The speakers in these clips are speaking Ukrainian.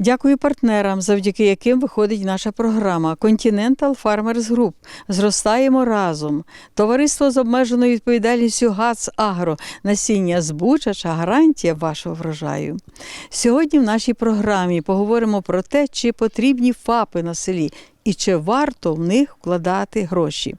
Дякую партнерам, завдяки яким виходить наша програма Continental Farmers Group. Зростаємо разом. Товариство з обмеженою відповідальністю ГАЦ Агро. Насіння збучача гарантія вашого врожаю. Сьогодні в нашій програмі поговоримо про те, чи потрібні ФАПи на селі і чи варто в них вкладати гроші.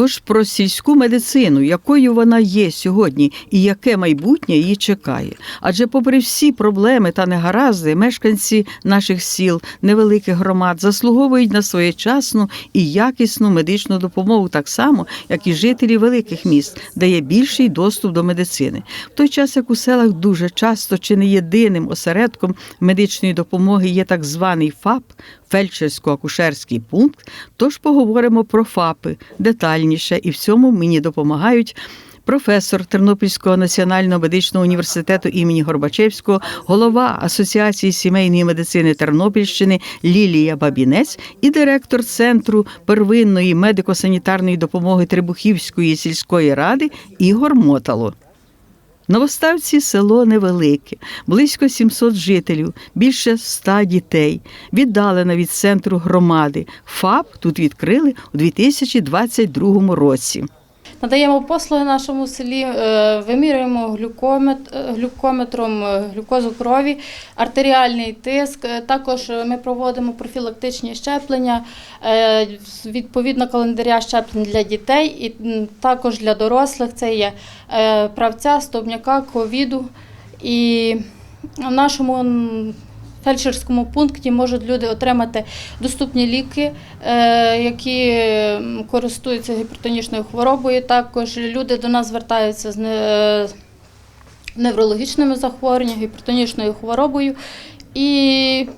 Тож про сільську медицину, якою вона є сьогодні, і яке майбутнє її чекає. Адже, попри всі проблеми та негаразди, мешканці наших сіл, невеликих громад заслуговують на своєчасну і якісну медичну допомогу, так само, як і жителі великих міст, де є більший доступ до медицини. В той час, як у селах дуже часто чи не єдиним осередком медичної допомоги є так званий ФАП фельдшерсько-акушерський пункт. Тож поговоримо про ФАПи детальніше, і в цьому мені допомагають. Професор Тернопільського національного медичного університету імені Горбачевського, голова Асоціації сімейної медицини Тернопільщини Лілія Бабінець і директор Центру первинної медико-санітарної допомоги Требухівської сільської ради Ігор Мотало. Новоставці село невелике, близько 700 жителів, більше 100 дітей, віддалено від центру громади. ФАП тут відкрили у 2022 році. Надаємо послуги нашому селі, е, вимірюємо е, глюкометром е, глюкозу крові, артеріальний тиск. Також ми проводимо профілактичні щеплення, відповідно календаря щеплень для дітей і також для дорослих. Це є правця, стовбняка, ковіду. І в нашому фельдшерському пункті можуть люди отримати доступні ліки, е, які користуються гіпертонічною хворобою. Також люди до нас звертаються з е, неврологічними захворюваннями, гіпертонічною хворобою і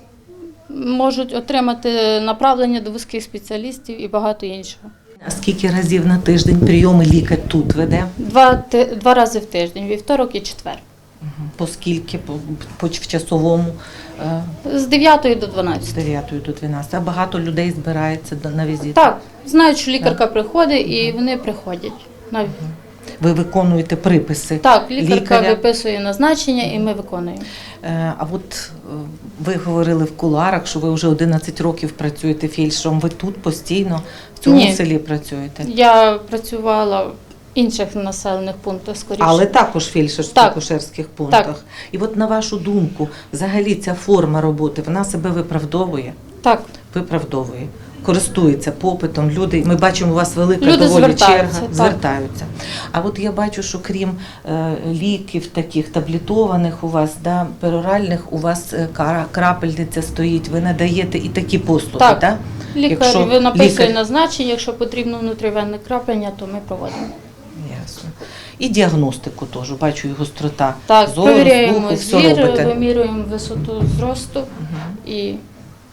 можуть отримати направлення до вузьких спеціалістів і багато іншого. А скільки разів на тиждень прийоми лікар тут веде? Два, два рази в тиждень, вівторок і четвер. По скільки? По, по в часовому е, З 9 до з 12. 9 до 12. А багато людей збирається на візит? Так, знають, що лікарка приходить і вони приходять. На- Ви виконуєте приписи Так, лікарка лікаря? виписує назначення і ми виконуємо. Е, А от е, ви говорили в куларах, що ви вже 11 років працюєте фельдшером. Ви тут постійно в цьому Ні. селі працюєте? Я працювала інших населених пунктах скоріше. Але також в Так. пунктах. І от на вашу думку, взагалі ця форма роботи, вона себе виправдовує? Так, виправдовує. Користується попитом, люди. Ми бачимо, у вас велика Люди доволі звертаються, черга. так. Звертаються. А от я бачу, що крім е, ліків, таких таблетованих у вас, да, пероральних, у вас е, кара- крапельниця стоїть. Ви надаєте і такі послуги, Так. да? лікар Якщо ви написує лікар- назначення, якщо потрібно внутрівенне краплення, то ми проводимо. Ясно. І діагностику теж. Бачу, і гострота Так, зору, перевіряємо слуху, все зір, робите. вимірюємо висоту зросту і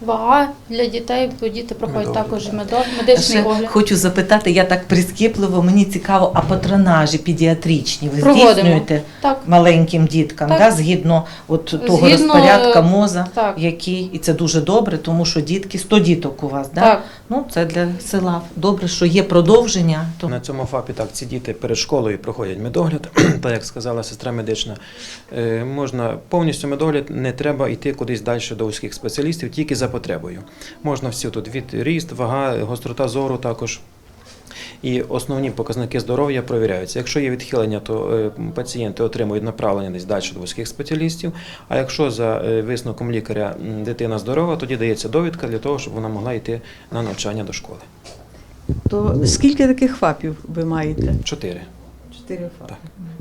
вага для дітей, бо діти проходять також медо- медичний Ще огляд. хочу запитати, я так прискіпливо, мені цікаво, а патронажі педіатричні ви Проводимо. здійснюєте Так, маленьким діткам, Так. да, згідно от того Згідно, розпорядка е, моза, так. який, і це дуже добре, тому що дітки, 100 діток у вас, да? так. ну це для села. Добре, що є продовження. То... На цьому ФАПі так ці діти перед школою проходять медогляд, так як сказала сестра медична. Е, Можна повністю медогляд, не треба йти кудись далі до вузьких спеціалістів, тільки за потребою. Можна всі тут від ріст, вага, гострота зору також. І основні показники здоров'я перевіряються. Якщо є відхилення, то е, пацієнти отримують направлення десь далі до вузьких спеціалістів. А якщо за е, висновком лікаря дитина здорова, тоді дається довідка для того, щоб вона могла йти на навчання до школи. То скільки таких ФАПів ви маєте? Чотири. Чотири. Так.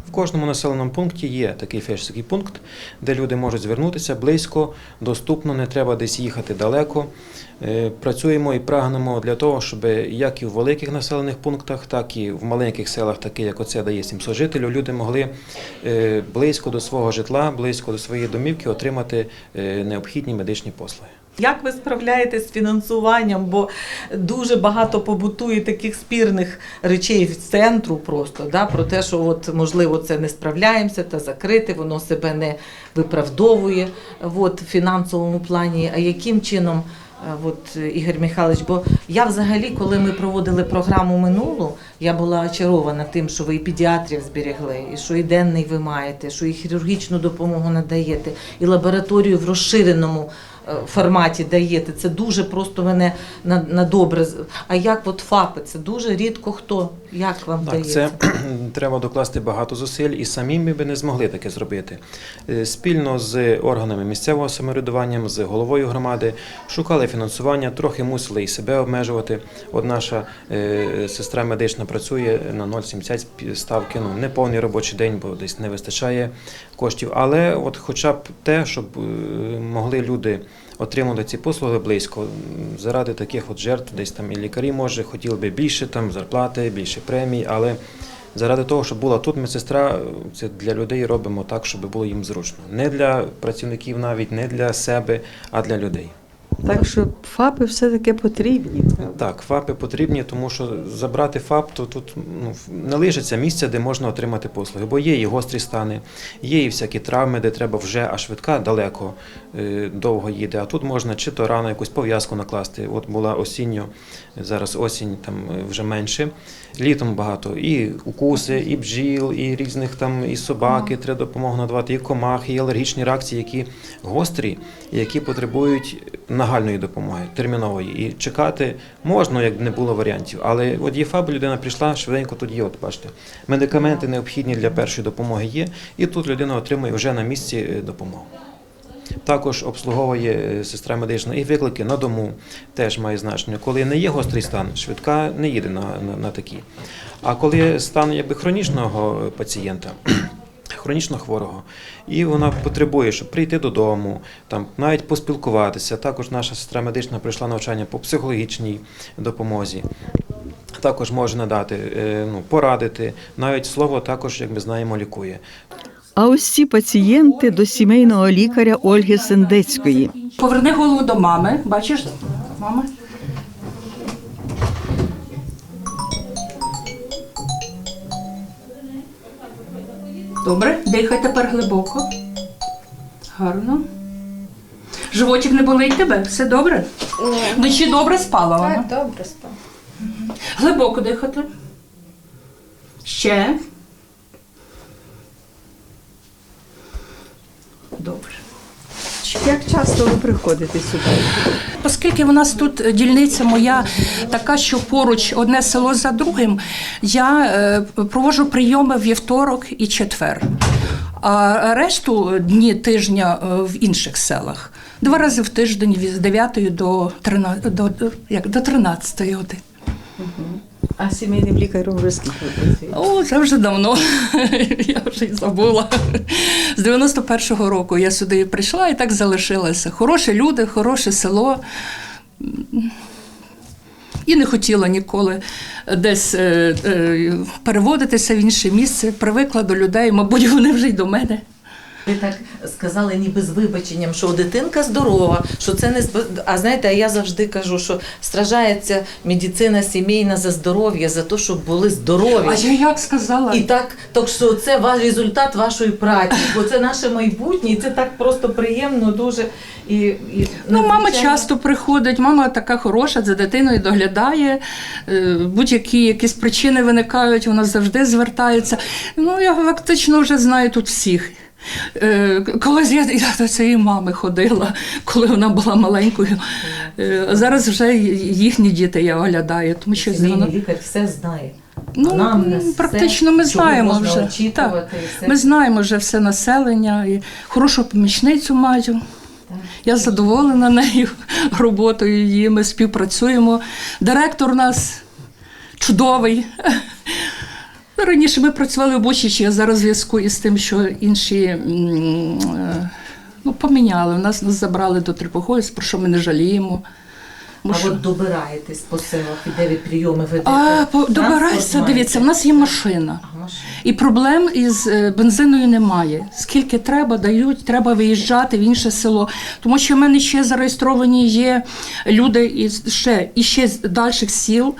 В кожному населеному пункті є такий фельдшерський пункт, де люди можуть звернутися близько, доступно, не треба десь їхати далеко. Е, Працюємо і прагнемо для того, щоб як і в великих населених пунктах, так і в маленьких селах, такі як оце, де є 700 жителів, люди могли е, близько до свого житла, близько до своєї домівки отримати е, необхідні медичні послуги. Як ви справляєтесь з фінансуванням? Бо дуже багато побутує таких спірних речей з центру просто да, про те, що от можливо це не справляємося та закрити, воно себе не виправдовує от, в фінансовому плані. А яким чином? е, От Ігор Михайлович, бо я взагалі, коли ми проводили програму минулу, я була очарована тим, що ви і педіатрів зберегли, і що і денний ви маєте, що і хірургічну допомогу надаєте, і лабораторію в розширеному форматі даєте. Це дуже просто мене на, на добре. А як от ФАПи? Це дуже рідко хто. Як вам Так, дається? це треба докласти багато зусиль, і самі ми би не змогли таке зробити. Е, Спільно з органами місцевого самоврядування, з головою громади шукали фінансування, трохи мусили і себе обмежувати. От наша е, сестра медична працює на 0,70 ставки, ну не повний робочий день, бо десь не вистачає коштів. Але от хоча б те, щоб е, могли люди отримати ці послуги близько. Заради таких от жертв, десь там і лікарі, може, хотіли би більше там зарплати, більше премій, але заради того, щоб була тут медсестра, це для людей робимо так, щоб було їм зручно. Не для працівників навіть, не для себе, а для людей. Так що ФАПи все-таки потрібні. Так, ФАПи потрібні, тому що забрати ФАП, то тут ну, не лишиться місця, де можна отримати послуги. Бо є і гострі стани, є і всякі травми, де треба вже, а швидка далеко е, довго їде. А тут можна чи то рано якусь пов'язку накласти. От була осінньо, зараз осінь там е, вже менше. Літом багато і укуси, і бджіл, і різних там і собаки треба допомогу надавати, і комах, і алергічні реакції, які гострі, які потребують нагальної допомоги, термінової. І чекати можна, як не було варіантів. Але от є ФАБ, людина прийшла, швиденько тут є, от бачите. Медикаменти необхідні для першої допомоги є, і тут людина отримує вже на місці е, допомогу. Також обслуговує е, сестра медична і виклики на дому теж має значення. Коли не є гострий стан, швидка не їде на, на, на такі. А коли стан якби хронічного пацієнта, хронічно хворого, і вона потребує, щоб прийти додому, там навіть поспілкуватися. Також наша сестра медична пройшла навчання по психологічній допомозі. Також може надати, е, ну, порадити. Навіть слово також, як ми знаємо, лікує. А ось ці пацієнти до сімейного лікаря Ольги Сендецької. Поверни голову до мами. Бачиш, мама? Добре, дихай тепер глибоко. Гарно. Животик не болить тебе? Все добре? Вночі добре спала вона? Так, добре спала. Глибоко дихати. Ще. Добре. Як часто ви приходите сюди? Оскільки в нас тут дільниця моя така, що поруч одне село за другим, я е, проводжу прийоми в вівторок і четвер. А решту дні тижня е, в інших селах. Два рази в тиждень з 9 до 13, до, до, як, до 13 години. А сімейним лікарем вже скільки? О, це вже давно. я вже й забула. З 91-го року я сюди прийшла і так залишилася. Хороші люди, хороше село. І не хотіла ніколи десь е, е, переводитися в інше місце. Привикла до людей, мабуть, вони вже й до мене. Ви так сказали, ніби з вибаченням, що дитинка здорова, що це не А знаєте, а я завжди кажу, що стражається медицина сімейна за здоров'я, за те, щоб були здорові. А я як сказала? І так, так що це ваш результат вашої праці, бо це наше майбутнє, і це так просто приємно, дуже і, і Ну, мама часто приходить, мама така хороша, за дитиною доглядає. е, Будь-які якісь причини виникають, вона завжди звертається. Ну, я фактично вже знаю тут всіх. Е, Колись я, я до цієї мами ходила, коли вона була маленькою. Е, Зараз вже їхні діти я оглядаю, тому що Сімейний вона, лікар все знає. ну, Анамнез, практично ми чого знаємо вже. Так, все. ми знаємо вже все населення, і хорошу помічницю маю. Я задоволена нею роботою її. Ми співпрацюємо. Директор у нас чудовий. Раніше ми працювали в Бучичі, а зараз в зв'язку із тим, що інші е, ну, поміняли. Нас, нас забрали до Трипогоїв, про що ми не жаліємо. Бо А що- от добираєтесь по селах, і де ви прийоми ведете? а, добирайся, дивіться, в нас є машина. Ага. І проблем із е, бензиною немає. Скільки треба, дають, треба виїжджати в інше село. Тому що в мене ще зареєстровані є люди із ще, і ще з дальших сіл,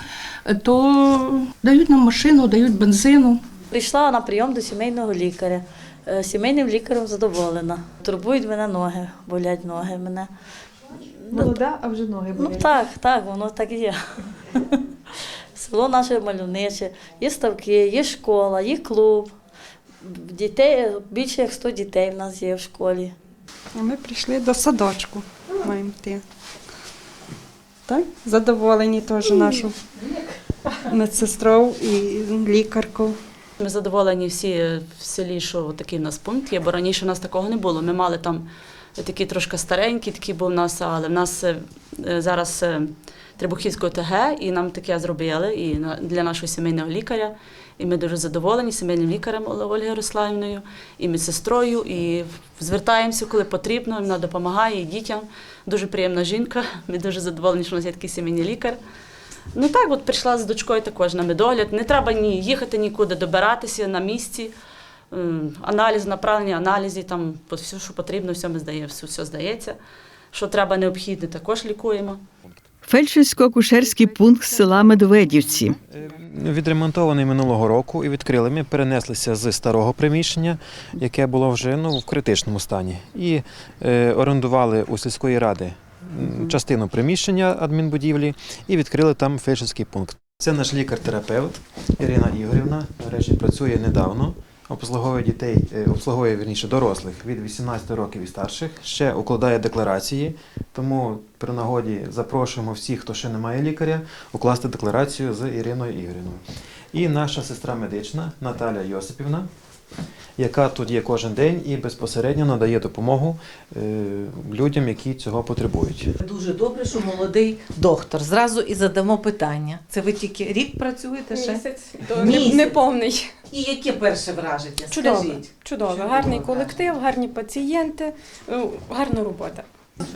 то дають нам машину, дають бензину. Прийшла на прийом до сімейного лікаря. Е, Сімейним лікарем задоволена. Турбують мене ноги, болять ноги мене. Молода, а вже ноги Ну так, так, воно так і є. Село наше мальовниче, є ставки, є школа, є клуб. Дітей, більше як 100 дітей в нас є в школі. А ми прийшли до садочку. Маємо йти. Так? Задоволені теж нашу медсестру і лікарку. Ми задоволені всі в селі, що такий в нас пункт є, бо раніше у нас такого не було. Ми мали там такі трошки старенькі, такі був у нас, але в нас е, е, зараз Трибухівське ОТГ, і нам таке зробили і для нашого сімейного лікаря. І ми дуже задоволені сімейним лікарем Ол- Ольгою Ярославівною, і медсестрою, і звертаємося, коли потрібно. Вона допомагає і дітям. Дуже приємна жінка. Ми дуже задоволені, що у нас є такий сімейний лікар. Ну так, от прийшла з дочкою також на медогляд. Не треба ні їхати нікуди, добиратися на місці. Аналіз, направлення аналізів, там все, що потрібно, все ми здає, все, все здається. Що треба необхідне, також лікуємо. Фельдшерсько-акушерський пункт села Медведівці. Е, Відремонтований минулого року і відкрили. Ми перенеслися з старого приміщення, яке було вже ну, в критичному стані, і е, орендували у сільської ради частину приміщення адмінбудівлі і відкрили там фельдшерський пункт. Це наш лікар-терапевт Ірина Ігорівна. До речі, працює недавно. Обслуговує дітей, е, обслуговує вірніше дорослих від 18 років і старших. Ще укладає декларації. Тому при нагоді запрошуємо всіх, хто ще не має лікаря, укласти декларацію з Іриною Ігорівною. І наша сестра медична Наталя Йосипівна, яка тут є кожен день і безпосередньо надає допомогу е, людям, які цього потребують. Дуже добре, що молодий доктор. Зразу і задамо питання. Це ви тільки рік працюєте ще? Місяць, Місяць. неповний. І яке перше враження? Чудово. Скажіть. Чудово. Гарний колектив, гарні пацієнти, е, гарна робота.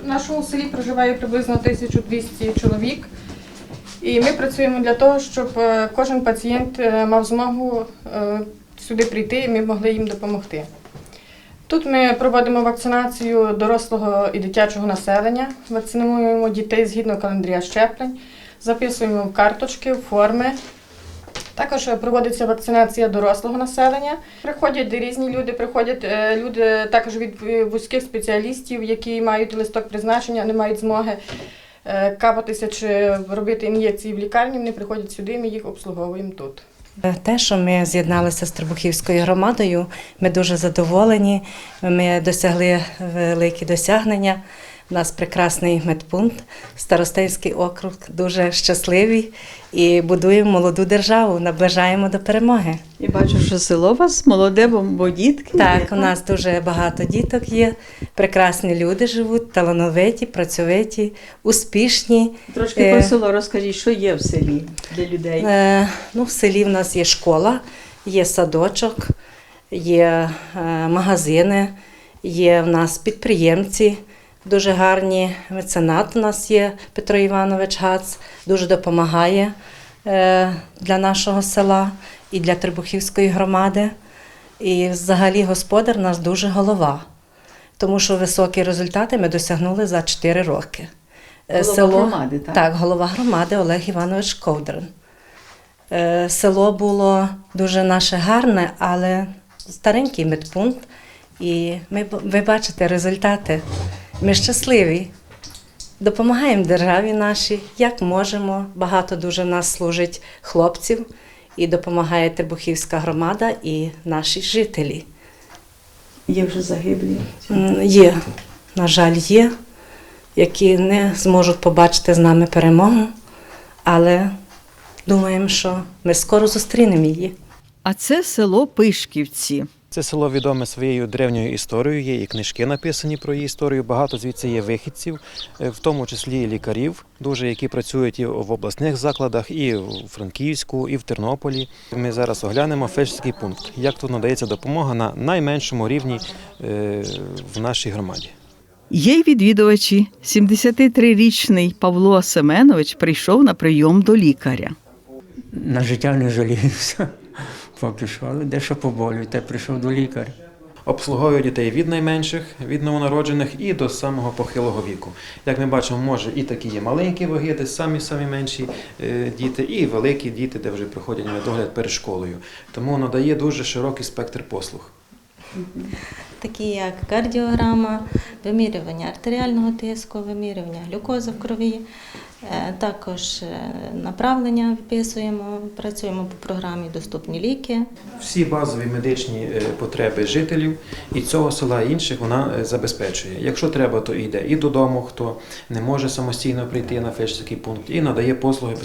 В нашому селі проживає приблизно 1200 чоловік. І ми працюємо для того, щоб е, кожен пацієнт мав змогу сюди прийти і ми могли їм допомогти. Тут ми проводимо вакцинацію дорослого і дитячого населення, вакцинуємо дітей згідно календаря щеплень, записуємо в карточки, в форми. Також проводиться вакцинація дорослого населення. Приходять різні люди, приходять е, люди також від вузьких спеціалістів, які мають листок призначення, не мають змоги е, капатися чи робити ін'єкції в лікарні. Вони приходять сюди, ми їх обслуговуємо тут. Те, що ми з'єдналися з Трибухівською громадою, ми дуже задоволені. Ми досягли великі досягнення. У нас прекрасний медпункт, Старостинський округ, дуже щасливий і будуємо молоду державу, наближаємо до перемоги. І бачу, що село у вас молоде, бо- дітки. Так, у нас дуже багато діток є, прекрасні люди живуть, талановиті, працьовиті, успішні. Трошки Е, про село розкажіть, що є в селі для людей. Е, ну, в селі в нас є школа, є садочок, є е, магазини, є в нас підприємці. Дуже гарні меценат у нас є Петро ІвановичГац, дуже допомагає е, для нашого села і для Трибухівської громади. І взагалі господар у нас дуже голова, тому що високі результати ми досягнули за 4 роки. Е, Голова громади, так? Так, голова громади Олег Іванович Ковдрин. Е, Село було дуже наше гарне, але старенький медпункт. І ми, ви бачите результати. Ми щасливі. Допомагаємо державі нашій, як можемо. Багато дуже в нас служить хлопців і допомагає Трибухівська громада і наші жителі. Є вже загиблі. Є, на жаль, є, які не зможуть побачити з нами перемогу, але думаємо, що ми скоро зустрінемо її. А це село Пишківці. Це село відоме своєю древньою історією, є і книжки написані про її історію. Багато звідси є вихідців, е, в тому числі і лікарів, дуже які працюють і в обласних закладах, і в Франківську, і в Тернополі. Ми зараз оглянемо фельдшерський пункт, як тут надається допомога на найменшому рівні е, в нашій громаді. Є й відвідувачі. 73-річний Павло Семенович прийшов на прийом до лікаря. На життя не жаліюся. Поки але дещо поболює, та прийшов до лікаря. Обслуговує дітей від найменших, від новонароджених і до самого похилого віку. Як ми бачимо, може і такі є маленькі ваги, де самі самі менші е, діти, і великі діти, де вже приходять на догляд перед школою. Тому надає дуже широкий спектр послуг. Такі як кардіограма, вимірювання артеріального тиску, вимірювання глюкози в крові. Е, Також е, направлення виписуємо, працюємо по програмі Доступні ліки. Всі базові медичні е, потреби жителів і цього села і інших вона забезпечує. Якщо треба, то йде і додому, хто не може самостійно прийти на фельдшерський пункт, і надає послуги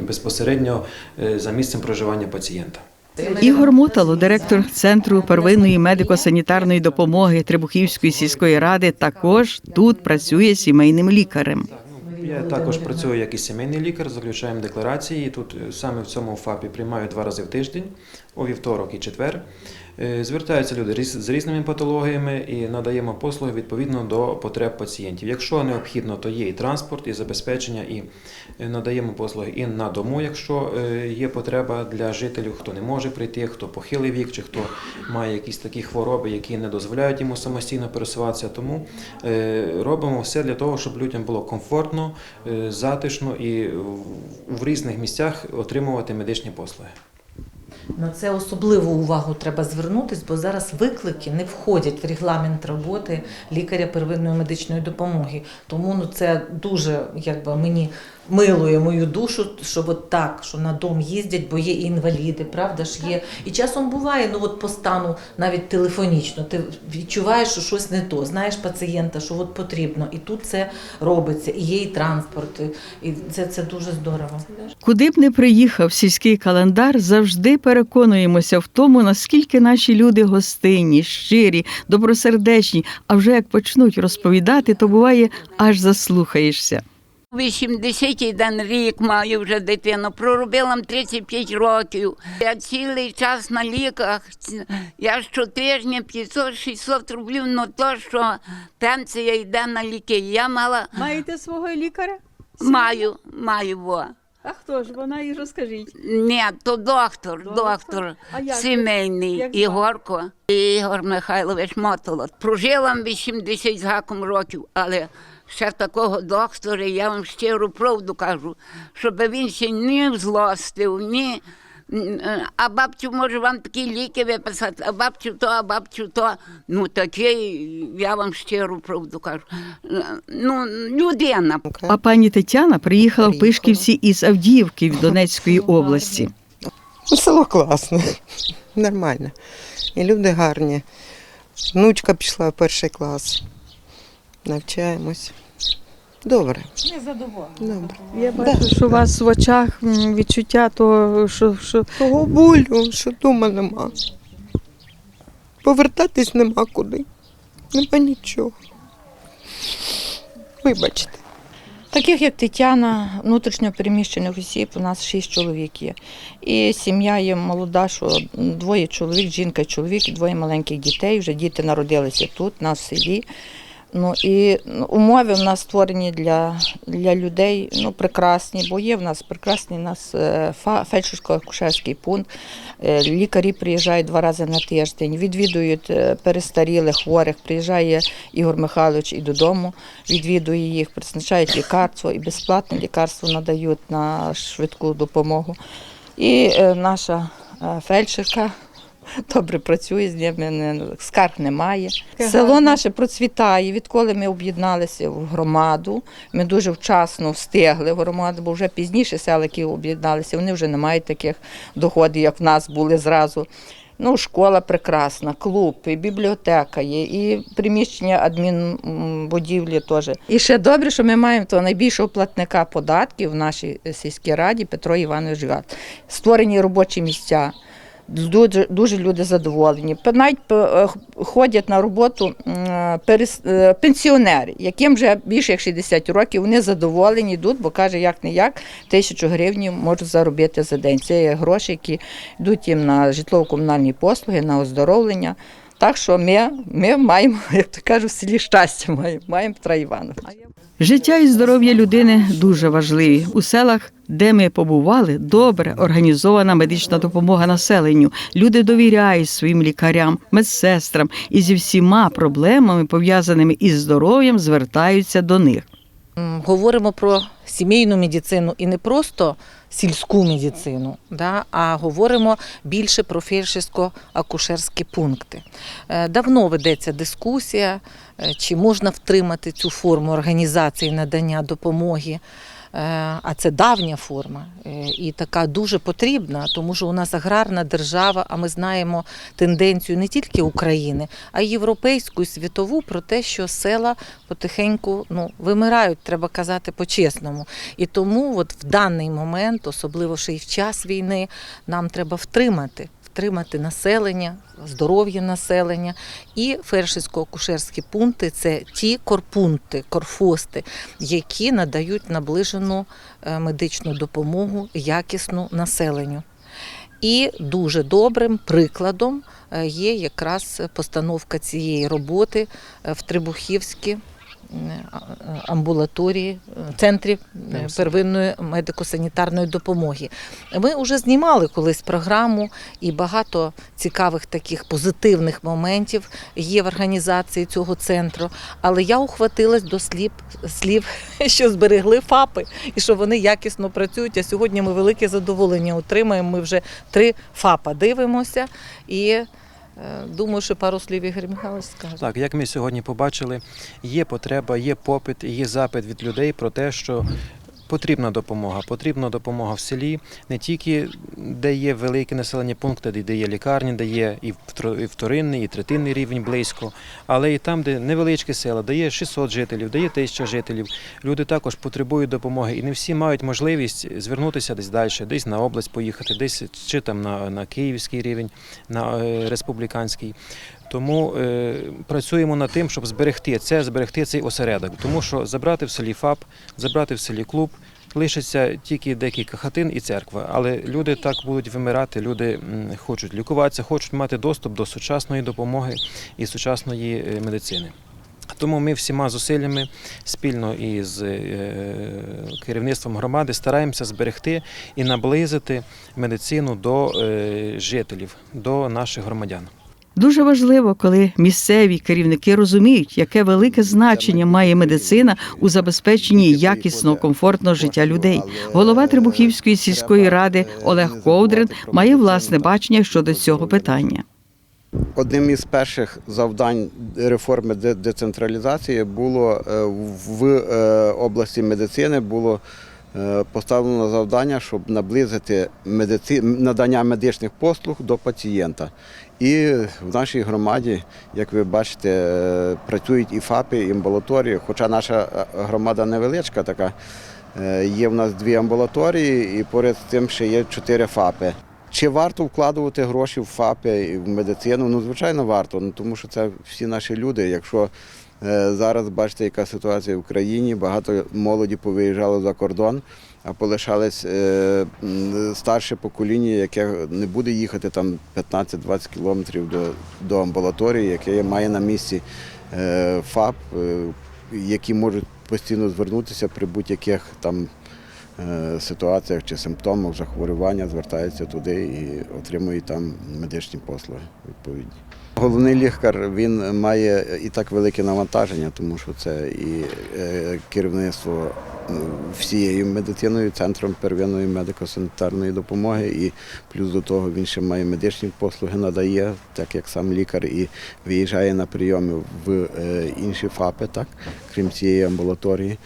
безпосередньо за місцем проживання пацієнта. Ігор Мотало, директор центру первинної медико-санітарної допомоги Требухівської сільської ради, також тут працює сімейним лікарем. Я також працюю як і сімейний лікар, заключаємо декларації. Тут е, саме в цьому ФАПі приймаю два рази в тиждень, у вівторок і четвер. Е, Звертаються люди з різними патологіями і надаємо послуги відповідно до потреб пацієнтів. Якщо необхідно, то є і транспорт, і забезпечення, і е, надаємо послуги і на дому, якщо е, є потреба для жителів, хто не може прийти, хто похилий вік, чи хто має якісь такі хвороби, які не дозволяють йому самостійно пересуватися. Тому робимо все для того, щоб людям було комфортно, затишно і в різних місцях отримувати медичні послуги. На це особливу увагу треба звернутись, бо зараз виклики не входять в регламент роботи лікаря первинної медичної допомоги. Тому ну це дуже якби мені милує мою душу, що от так, що на дом їздять, бо є і інваліди, правда ж є. І часом буває, ну от по стану навіть телефонічно, ти відчуваєш, що щось не то, знаєш пацієнта, що от потрібно, і тут це робиться, і є і транспорт, і це, це дуже здорово. Куди б не приїхав сільський календар, завжди переконуємося в тому, наскільки наші люди гостинні, щирі, добросердечні. А вже як почнуть розповідати, то буває аж заслухаєшся. 81 рік маю вже дитину, проробила 35 років. Я цілий час на ліках. Я щотижня 500-600 рублів, ну то, що пенсія йде на ліки. Я мала, Маєте свого лікаря? маю, маю во. А хто ж вона і розкажіть? Ні, то доктор, доктор, А як? сімейний, Як звати? Ігорко, Ігор Михайлович Мотолот. Прожила 80 з гаком років, але ще такого доктора, я вам щиру правду кажу, щоб він ще ні злостив, ні. е, А бабцю може вам такі ліки виписати, а бабцю то, а бабцю то. Ну такий, я вам щиру правду кажу. Е, Ну, людина. А пані Тетяна приїхала в Пишківці із Авдіївки в Донецької області. Ну, село класне, нормально. І люди гарні. Внучка пішла в перший клас. Навчаємось. Добре. Ми задоволені. Добре. Я бачу, що у вас в очах відчуття того, що, що Того болю, що дома нема. Повертатись нема куди. Нема нічого. Вибачте. Таких як Тетяна, внутрішньо переміщених осіб, у нас шість чоловік є. І сім'я є молода, що двоє чоловік, жінка і чоловік, двоє маленьких дітей. Вже діти народилися тут, на селі. Ну і ну, умови в нас створені для, для людей ну, прекрасні, бо є в нас прекрасний у нас е, фельдшерсько-акушерський пункт. Е, Лікарі приїжджають два рази на тиждень, відвідують е, перестарілих, хворих. Приїжджає Ігор Михайлович і додому, відвідує їх, призначають лікарство і безплатне лікарство надають на швидку допомогу. І наша фельдшерка добре працює з ними, скарг немає. Село наше процвітає. Відколи ми об'єдналися в громаду, ми дуже вчасно встигли в громаду, бо вже пізніше села, які об'єдналися, вони вже не мають таких доходів, як в нас були зразу. Ну, школа прекрасна, клуб, і бібліотека є, і приміщення адмінбудівлі теж. І ще добре, що ми маємо того найбільшого платника податків в нашій сільській раді Петро Іванович Гат. Створені робочі місця. Дуже, дуже люди задоволені. Навіть е, ходять на роботу перес- е, пенсіонери, яким вже більше як 60 років, вони задоволені, йдуть, бо каже, як не як, тисячу гривень можуть заробити за день. Це є гроші, які йдуть їм на житлово-комунальні послуги, на оздоровлення. Так що ми, ми маємо, як то кажуть, в селі щастя маємо, маємо Петра Івана. Життя і здоров'я людини дуже важливі. У селах, де ми побували, добре організована медична допомога населенню. Люди довіряють своїм лікарям, медсестрам і зі всіма проблемами, пов'язаними із здоров'ям, звертаються до них. Говоримо про сімейну медицину і не просто сільську медицину, да, а говоримо більше про фельдшерсько-акушерські пункти. Е, Давно ведеться дискусія, е, чи можна втримати цю форму організації надання допомоги. Е, А це давня форма е, і така дуже потрібна, тому що у нас аграрна держава, а ми знаємо тенденцію не тільки України, а й європейську і світову про те, що села потихеньку ну, вимирають, треба казати по-чесному. І тому от в даний момент, особливо ще й в час війни, нам треба втримати. Втримати населення, здоров'я населення і фельдшерсько-акушерські пункти це ті корпункти, корфости, які надають наближену е, медичну допомогу якісну населенню. І дуже добрим прикладом е, є якраз постановка цієї роботи е, в Трибухівській амбулаторії, е, центрі е, первинної медико-санітарної допомоги. Ми вже знімали колись програму, і багато цікавих таких позитивних моментів є в організації цього центру. Але я ухватилась до слів, слів, що зберегли ФАПи і що вони якісно працюють. А сьогодні ми велике задоволення отримаємо. Ми вже три ФАПа дивимося і. Е, Думаю, що пару слів Ігор Михайлович скаже. Так, як ми сьогодні побачили, є потреба, є попит, є запит від людей про те, що потрібна допомога. Потрібна допомога в селі, не тільки де є великі населені пункти, де є лікарні, де є і вторинний, і третинний рівень близько, але і там, де невеличкі села, де є 600 жителів, де є 1000 жителів, люди також потребують допомоги, і не всі мають можливість звернутися десь далі, десь на область поїхати, десь чи там на, на київський рівень, на е, республіканський. Тому е, працюємо над тим, щоб зберегти це, зберегти цей осередок. Тому що забрати в селі ФАП, забрати в селі клуб, лишиться тільки декілька хатин і церква. Але люди так будуть вимирати, люди хочуть лікуватися, хочуть мати доступ до сучасної допомоги і сучасної е, медицини. Тому ми всіма зусиллями спільно із е, керівництвом громади стараємося зберегти і наблизити медицину до е, жителів, до наших громадян. Дуже важливо, коли місцеві керівники розуміють, яке велике значення має медицина у забезпеченні якісного, комфортного життя людей. Голова Трибухівської сільської ради Олег Ковдрин має власне бачення щодо цього питання. Одним із перших завдань реформи децентралізації було е, в е, області медицини було е, поставлено завдання, щоб наблизити медици... надання медичних послуг до пацієнта. І в нашій громаді, як ви бачите, е, працюють і ФАПи, і амбулаторії. Хоча наша е, громада невеличка така, е, є в нас дві амбулаторії, і поряд з тим ще є чотири ФАПи. Чи варто вкладувати гроші в ФАПи і в медицину? Ну, звичайно, варто, ну, тому що це всі наші люди. Якщо зараз бачите, яка ситуація в країні, багато молоді повиїжджало за кордон, а полишались е, старше покоління, яке не буде їхати там 15-20 кілометрів до, до амбулаторії, яке має на місці е, ФАП, е, які можуть постійно звернутися при будь-яких там е, ситуаціях чи симптомах захворювання, звертаються туди і отримують там медичні послуги відповідні. Головний лікар він має і так велике навантаження, тому що це і е, керівництво всією медициною, центром первинної медико-санітарної допомоги, і плюс до того він ще має медичні послуги, надає, так як сам лікар, і виїжджає на прийоми в е, інші ФАПи, так, крім цієї амбулаторії.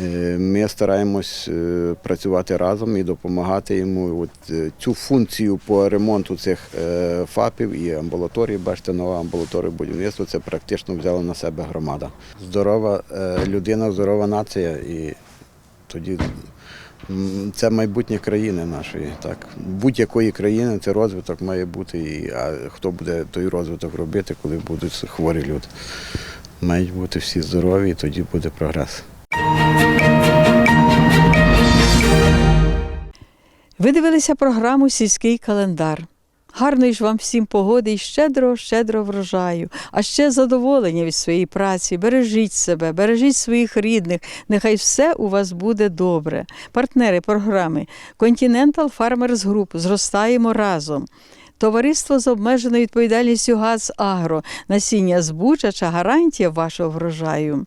Е, Ми стараємось е, працювати разом і допомагати йому. От е, цю функцію по ремонту цих ФАПів і амбулаторій, бачите, нова амбулаторія будівництва, це практично взяла на себе громада. Здорова людина, здорова нація, і тоді це майбутнє країни нашої. Так. Будь-якої країни це розвиток має бути. І, а хто буде той розвиток робити, коли будуть хворі люди? Мають бути всі здорові, і тоді буде прогрес. Ви дивилися програму Сільський календар. Гарної ж вам всім погоди і щедро, щедро врожаю, а ще задоволення від своєї праці. Бережіть себе, бережіть своїх рідних. Нехай все у вас буде добре. Партнери програми Continental Farmers Group. Зростаємо разом. Товариство з обмеженою відповідальністю ГАЗ Агро. Насіння збучача гарантія вашого врожаю.